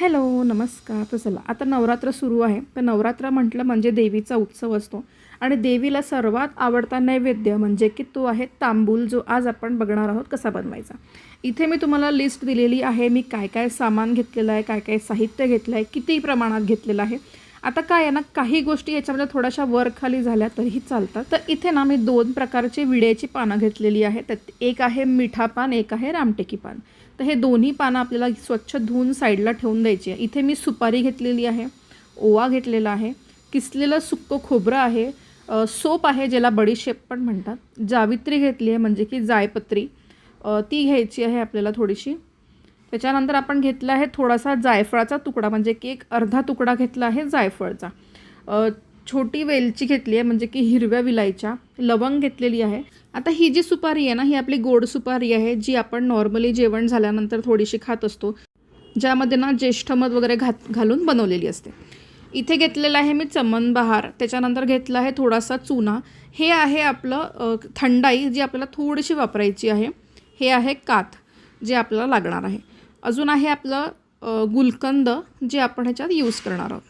Hello नमस्कार. तर चला आता नवरात्र सुरू आहे. तर नवरात्र म्हटलं म्हणजे देवीचा उत्सव असतो. आणि देवीला सर्वात आवडता नैवेद्य म्हणजे की तो आहे तांबूल जो आज आपण बघणार आहोत कसा बनवायचा. इथे मी तुम्हाला लिस्ट दिलेली आहे. मी काय काय सामान घेतलेलं आहे काय काय साहित्य घेतलं आहे किती प्रमाणात घेतलेलं आहे. आता काय आहे ना काही गोष्टी याच्यामध्ये थोड्याशा वर खाली झाल्या तरीही चालतात. तर इथे ना मी दोन प्रकारचे विड्याची पानं घेतलेली आहे त्यात एक आहे मिठा पान एक आहे रामटेकी पान. तर हे दोन्ही पानं आपल्याला स्वच्छ धुवून साईडला ठेवून द्यायची आहे. इथे मी सुपारी घेतलेली आहे ओवा घेतलेला आहे किसलेलं सुक्कं खोबरं आहे सोप आहे ज्याला बडीशेप पण म्हणतात. जावित्री घेतली आहे म्हणजे की जायपत्री. ती घ्यायची आहे आपल्याला थोडीशी. त्याच्यानंतर आपण घेतला आहे थोडासा जायफळाचा तुकडा म्हणजे की एक अर्धा तुकडा घेतला आहे जायफळचा. छोटी वेलची घेतली आहे म्हणजे की हिरव्या विलायच्या लवंग घेतलेली आहे. आता ही जी सुपारी आहे ना ही आपली गोड सुपारी आहे जी आपण नॉर्मली जेवण झाल्यानंतर थोडीशी खात असतो. ज्यामध्ये ना ज्येष्ठमध वगैरे घात घालून बनवलेली असते. इथे घेतलेलं आहे मी चमन बहार त्याच्यानंतर घेतला आहे थोडासा चुना. हे आहे आपलं थंडाई जी आपल्याला थोडीशी वापरायची आहे. हे आहे काथ जे आपल्याला लागणार आहे. अजून आहे आपलं गुलकंद जे आपण ह्याच्यात यूज करणार आहोत.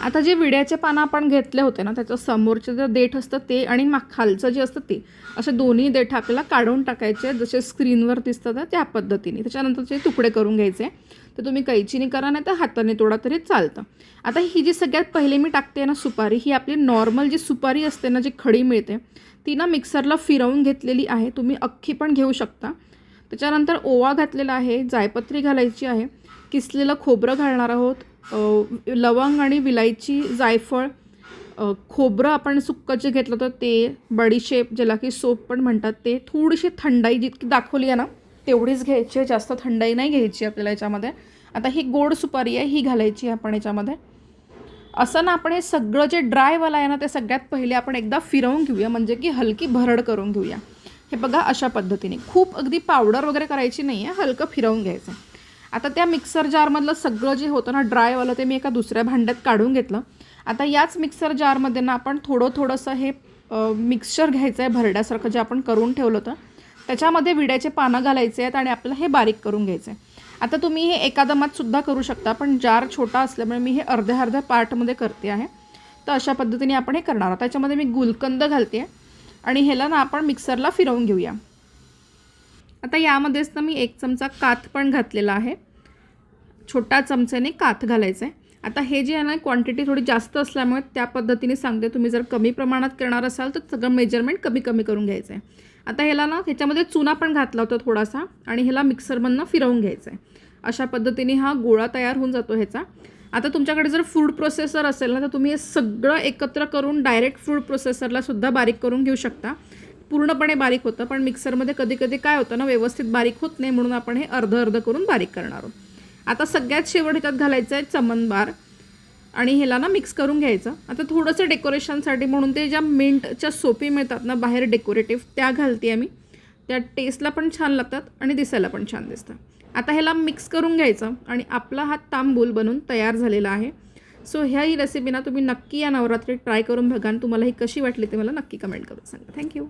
आता जे विड्याचे पानं आपण घेतले होते ना त्याचं समोरचं जे देठ असतं ते आणि मा खालचं जे असतं ते असे दोन्ही देठ आपल्याला काढून टाकायचे. जसे स्क्रीनवर दिसतात त्या पद्धतीने. त्याच्यानंतरचे तुकडे करून घ्यायचे. तर तुम्ही कैचीने करा नाही तर हाताने तोडा तरी चालतं. आता ही जी सगळ्यात पहिले मी टाकते ना सुपारी ही आपली नॉर्मल जी सुपारी असते ना जी खडी मिळते ती ना मिक्सरला फिरवून घेतलेली आहे. तुम्ही अख्खी पण घेऊ शकता. त्याच्यानंतर ओवा घातलेला आहे जायपत्री घालायची आहे. किसलेलं खोबरं घालणार आहोत. लवंग आणि विलायची जायफळ. खोबरं आपण सुक्कं जे घेतलं होतं ते बडीशेप ज्याला की सोप पण म्हणतात ते थोडीशी थंडाई जितकी दाखवली आहे ना तेवढीच घ्यायची आहे. जास्त थंडाई नाही घ्यायची आपल्याला याच्यामध्ये. आता ही गोड सुपारी आहे ही घालायची आहे आपण याच्यामध्ये. असं ना आपण हे सगळं जे ड्रायवाला आहे ना ते सगळ्यात पहिले आपण एकदा फिरवून घेऊया. म्हणजे की हलकी भरड करून घेऊया. हे बघा अशा पद्धतीने. खूप अगदी पावडर वगैरे करायची नाही आहे हलकं फिरवून घ्यायचं. आता त्या मिक्सर जारमधलं सगळं जे होतं ना ड्रायवालं ते मी एका दुसऱ्या भांड्यात काढून घेतलं. आता याच मिक्सर जारमध्ये ना आपण थोडं थोडंसं हे मिक्सचर घ्यायचं आहे भरड्यासारखं जे आपण करून ठेवलं होतं. त्याच्यामध्ये विड्याचे पानं घालायचे आहेत आणि आपल्याला हे बारीक करून घ्यायचं आहे आता तुम्ही हे एका दमात सुद्धा करू शकता पण जार छोटा असल्यामुळे मी हे अर्ध्या अर्ध्या पार्टमध्ये करते आहे. तर अशा पद्धतीने आपण हे करणार आहोत. त्याच्यामध्ये मी गुलकंद घालते आहे. आणि ह्याला ना आपण मिक्सरला फिरवून घेऊया. आता यामध्येच ना मी एक चमचा काथ पण घातलेला आहे. छोटा चमच्याने काथ घालायचं आहे आता हे जे आहे ना क्वांटिटी थोडी जास्त असल्यामुळे त्या पद्धतीने सांगते. तुम्ही जर कमी प्रमाणात करणार असाल तर सगळं मेजरमेंट कमी कमी करून घ्यायचं आहे आता ह्याला ना ह्याच्यामध्ये चुना पण घातला होता थोडासा आणि ह्याला मिक्सरमधनं फिरवून घ्यायचं आहे अशा पद्धतीने हा गोळा तयार होऊन जातो ह्याचा. आता तुमच्याकडे जर फूड प्रोसेसर असेल ना तर तुम्ही हे सगळं एकत्र करून डायरेक्ट फूड प्रोसेसरला सुद्धा बारीक करून घेऊ शकता. पूर्णपणे बारीक होतं पण मिक्सरमध्ये कधी कधी काय होतं ना व्यवस्थित बारीक होत नाही म्हणून आपण हे अर्ध अर्ध करून बारीक करणार आहोत. आता सगळ्यात शेवट ह्याच्यात घालायचं आहे चमनबार. आणि ह्याला ना मिक्स करून घ्यायचं. आता थोडंसं डेकोरेशनसाठी म्हणून ते ज्या मिंटच्या सोपी मिळतात ना बाहेर डेकोरेटिव्ह त्या घालते आहे मी त्या टेस्टला पण छान लागतात आणि दिसायला पण छान दिसतं आता ह्याला मिक्स करून घ्यायचं आणि आपला हा तांबूल बनून तयार झालेला आहे. सो ह्या ही रेसिपी ना तुम्ही नक्की या नवरात्रीत ट्राय करून बघा आणि तुम्हाला ही कशी वाटली ते मला नक्की कमेंट करून सांगा. थँक्यू